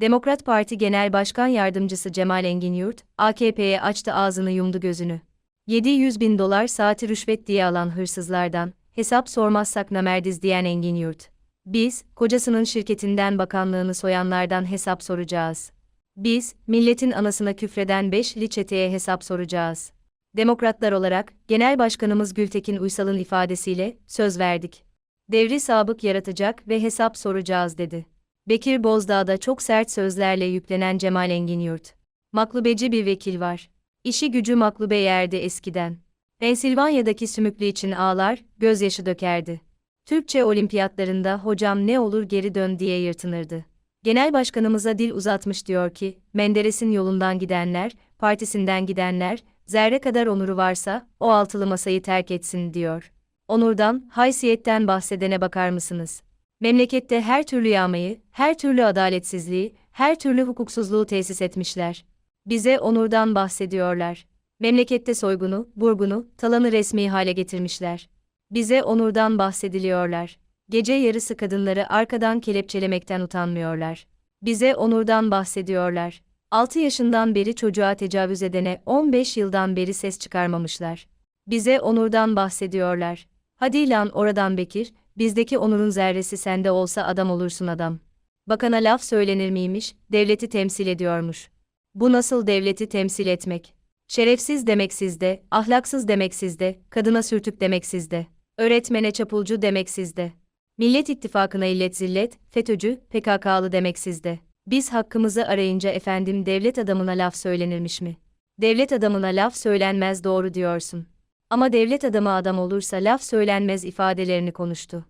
Demokrat Parti Genel Başkan Yardımcısı Cemal Engin Yurt, AKP'ye açtı ağzını yumdu gözünü. 700 bin dolar saati rüşvet diye alan hırsızlardan, hesap sormazsak namerdiz diyen Engin Yurt. Biz, kocasının şirketinden bakanlığını soyanlardan hesap soracağız. Biz, milletin anasına küfreden beşli çeteye hesap soracağız. Demokratlar olarak, Genel Başkanımız Gültekin Uysal'ın ifadesiyle, söz verdik. Devri sabık yaratacak ve hesap soracağız dedi. Bekir Bozdağ'da çok sert sözlerle yüklenen Cemal Engin Yurt. Maklubeci bir vekil var. İşi gücü maklube yerde eskiden. Pensilvanya'daki sümüklü için ağlar, gözyaşı dökerdi. Türkçe olimpiyatlarında hocam ne olur geri dön diye yırtınırdı. Genel başkanımıza dil uzatmış diyor ki, Menderes'in yolundan gidenler, partisinden gidenler, zerre kadar onuru varsa, o altılı masayı terk etsin diyor. Onurdan, haysiyetten bahsedene bakar mısınız? Memlekette her türlü yağmayı, her türlü adaletsizliği, her türlü hukuksuzluğu tesis etmişler. Bize onurdan bahsediyorlar. Memlekette soygunu, burgunu, talanı resmi hale getirmişler. Bize onurdan bahsediliyorlar. Gece yarısı kadınları arkadan kelepçelemekten utanmıyorlar. Bize onurdan bahsediyorlar. 6 yaşından beri çocuğa tecavüz edene 15 yıldan beri ses çıkarmamışlar. Bize onurdan bahsediyorlar. Hadi lan oradan Bekir, bizdeki onurun zerresi sende olsa adam olursun adam. Bakana laf söylenir miymiş, devleti temsil ediyormuş. Bu nasıl devleti temsil etmek? Şerefsiz demek sizde, ahlaksız demek sizde, kadına sürtük demek sizde, öğretmene çapulcu demek sizde. Millet İttifakı'na illet zillet, FETÖ'cü, PKK'lı demek sizde. Biz hakkımızı arayınca efendim devlet adamına laf söylenirmiş mi? Devlet adamına laf söylenmez doğru diyorsun. Ama devlet adamı adam olursa laf söylenmez ifadelerini konuştu.